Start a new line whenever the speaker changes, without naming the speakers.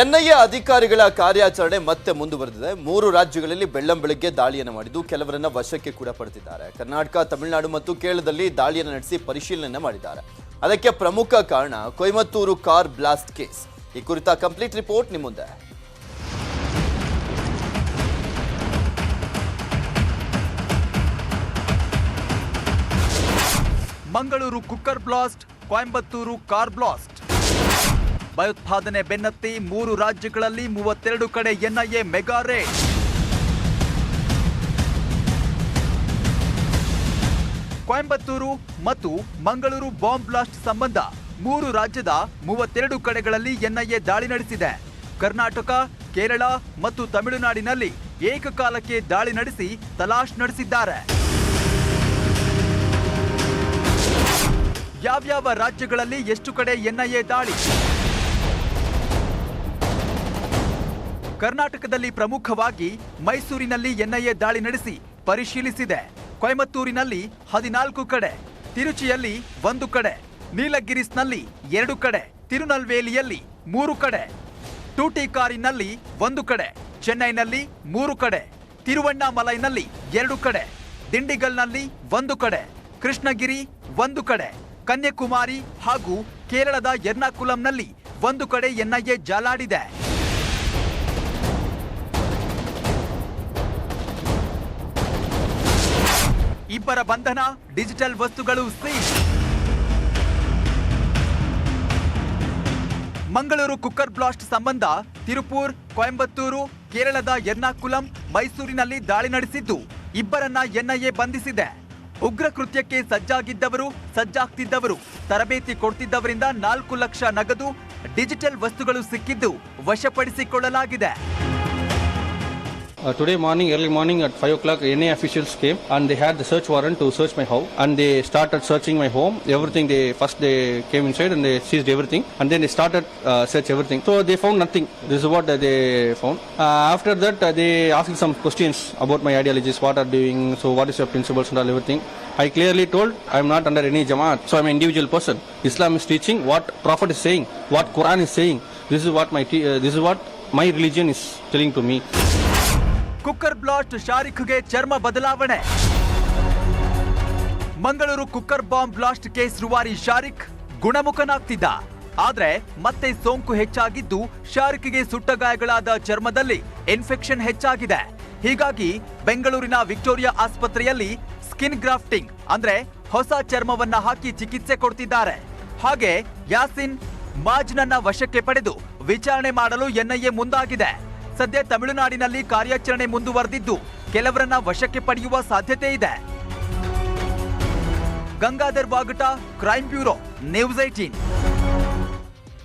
NIA ಅಧಿಕಾರಿಗಳ ಕಾರ್ಯಾಚರಣೆ ಮತ್ತೆ ಮುಂದುವರೆದಿದೆ. ಮೂರು ರಾಜ್ಯಗಳಲ್ಲಿ ಬೆಳ್ಳಂ ಬೆಳಗ್ಗೆ ದಾಳಿಯನ್ನು ಮಾಡಿದ್ದು, ಕೆಲವರನ್ನ ವಶಕ್ಕೆ ಕೂಡ ಪಡೆದಿದ್ದಾರೆ. ಕರ್ನಾಟಕ, ತಮಿಳುನಾಡು ಮತ್ತು ಕೇರಳದಲ್ಲಿ ದಾಳಿಯನ್ನು ನಡೆಸಿ ಪರಿಶೀಲನೆ ಮಾಡಿದ್ದಾರೆ. ಅದಕ್ಕೆ ಪ್ರಮುಖ ಕಾರಣ ಕೊಯಮತ್ತೂರು ಕಾರ್ ಬ್ಲಾಸ್ಟ್ ಕೇಸ್. ಈ ಕುರಿತ ಕಂಪ್ಲೀಟ್ ರಿಪೋರ್ಟ್ ನಿಮ್ಮ ಮುಂದೆ.
Mangaluru cooker blast, Coimbatore car blast. ಭಯೋತ್ಪಾದನೆ ಬೆನ್ನತ್ತಿ ಮೂರು ರಾಜ್ಯಗಳಲ್ಲಿ ಮೂವತ್ತೆರಡು ಕಡೆ ಎನ್ಐಎ ಮೆಗಾ ರೇಡ್ ಕೊಯಂಬತ್ತೂರು ಮತ್ತು ಮಂಗಳೂರು ಬಾಂಬ್ ಬ್ಲಾಸ್ಟ್ ಸಂಬಂಧ ಮೂರು ರಾಜ್ಯದ ಮೂವತ್ತೆರಡು ಕಡೆಗಳಲ್ಲಿ ಎನ್ಐಎ ದಾಳಿ ನಡೆಸಿದೆ. ಕರ್ನಾಟಕ, ಕೇರಳ ಮತ್ತು ತಮಿಳುನಾಡಿನಲ್ಲಿ ಏಕಕಾಲಕ್ಕೆ ದಾಳಿ ನಡೆಸಿ ತಲಾಶ್ ನಡೆಸಿದ್ದಾರೆ. ಯಾವ್ಯಾವ ರಾಜ್ಯಗಳಲ್ಲಿ ಎಷ್ಟು ಕಡೆ ಎನ್ಐಎ ದಾಳಿ? ಕರ್ನಾಟಕದಲ್ಲಿ ಪ್ರಮುಖವಾಗಿ ಮೈಸೂರಿನಲ್ಲಿ ಎನ್ಐಎ ದಾಳಿ ನಡೆಸಿ ಪರಿಶೀಲಿಸಿದೆ. ಕೊಯಮತ್ತೂರಿನಲ್ಲಿ ಹದಿನಾಲ್ಕು ಕಡೆ, ತಿರುಚಿಯಲ್ಲಿ ಒಂದು ಕಡೆ, ನೀಲಗಿರಿಸ್ನಲ್ಲಿ ಎರಡು ಕಡೆ, ತಿರುನಲ್ವೇಲಿಯಲ್ಲಿ ಮೂರು ಕಡೆ, ಟೂಟಿಕಾರಿನಲ್ಲಿ ಒಂದು ಕಡೆ, ಚೆನ್ನೈನಲ್ಲಿ ಮೂರು ಕಡೆ, ತಿರುವಣ್ಣಾಮಲೈನಲ್ಲಿ ಎರಡು ಕಡೆ, ದಿಂಡಿಗಲ್ನಲ್ಲಿ ಒಂದು ಕಡೆ, ಕೃಷ್ಣಗಿರಿ ಒಂದು ಕಡೆ, ಕನ್ಯಾಕುಮಾರಿ ಹಾಗೂ ಕೇರಳದ ಎರ್ನಾಕುಲಂನಲ್ಲಿ ಒಂದು ಕಡೆ ಎನ್ಐಎ ಜಾಲಾಡಿದೆ. ಇಬ್ಬರ ಬಂಧನ, ಡಿಜಿಟಲ್ ವಸ್ತುಗಳು ಸೀಸ್ ಮಂಗಳೂರು ಕುಕ್ಕರ್ ಬ್ಲಾಸ್ಟ್ ಸಂಬಂಧ ತಿರುಪೂರ್, ಕೊಯಂಬತ್ತೂರು, ಕೇರಳದ ಎರ್ನಾಕುಲಂ, ಮೈಸೂರಿನಲ್ಲಿ ದಾಳಿ ನಡೆಸಿದ್ದು ಇಬ್ಬರನ್ನ ಎನ್ಐಎ ಬಂಧಿಸಿದೆ. ಉಗ್ರ ಕೃತ್ಯಕ್ಕೆ ಸಜ್ಜಾಗಿದ್ದವರು, ಸಜ್ಜಾಗ್ತಿದ್ದವರು, ತರಬೇತಿ ಕೊಡ್ತಿದ್ದವರಿಂದ ನಾಲ್ಕು ಲಕ್ಷ ನಗದು ಡಿಜಿಟಲ್ ವಸ್ತುಗಳು ಸಿಕ್ಕಿದ್ದು ವಶಪಡಿಸಿಕೊಳ್ಳಲಾಗಿದೆ.
Uh, today morning, early morning at 5 o'clock, NA officials came and they had the search warrant to search my house and they started searching my home. Everything they first they came inside and they seized everything and then they started uh, search everything. So they found nothing. This is what they found. Uh, after that, uh, they asked some questions about my ideologies, what are doing, so what is your principles and all everything. I clearly told I am not under any jamaat, so I am an individual person. Islam is teaching what Prophet is saying, what Quran is saying. This is what my uh, this is what my religion is telling to me.
Cooker blast ಶಾರಿಖ್ಗೆ ಚರ್ಮ ಬದಲಾವಣೆ. Mangaluru cooker bomb blast case ರುವಾರಿ Shariq ಗುಣಮುಖನಾಗ್ತಿದ್ದ. ಆದ್ರೆ ಮತ್ತೆ ಸೋಂಕು ಹೆಚ್ಚಾಗಿದ್ದು ಶಾರಿಖ್ಗೆ ಸುಟ್ಟ ಗಾಯಗಳಾದ ಚರ್ಮದಲ್ಲಿ infection ಹೆಚ್ಚಾಗಿದೆ. ಹೀಗಾಗಿ ಬೆಂಗಳೂರಿನ ವಿಕ್ಟೋರಿಯಾ ಆಸ್ಪತ್ರೆಯಲ್ಲಿ ಸ್ಕಿನ್ ಗ್ರಾಫ್ಟಿಂಗ್ ಅಂದ್ರೆ ಹೊಸ ಚರ್ಮವನ್ನ ಹಾಕಿ ಚಿಕಿತ್ಸೆ ಕೊಡ್ತಿದ್ದಾರೆ. ಹಾಗೆ ಯಾಸಿನ್ ಮಾಜ್ನನ್ನ ವಶಕ್ಕೆ ಪಡೆದು ವಿಚಾರಣೆ ಮಾಡಲು ಎನ್ಐಎ ಮುಂದಾಗಿದೆ. ಸದ್ಯ ತಮಿಳುನಾಡಿನಲ್ಲಿ ಕಾರ್ಯಾಚರಣೆ ಮುಂದುವರೆದಿದ್ದು, ಕೆಲವರನ್ನ ವಶಕ್ಕೆ ಪಡೆಯುವ ಸಾಧ್ಯತೆ ಇದೆ. Gangadhar Bagata, crime bureau, news eighteen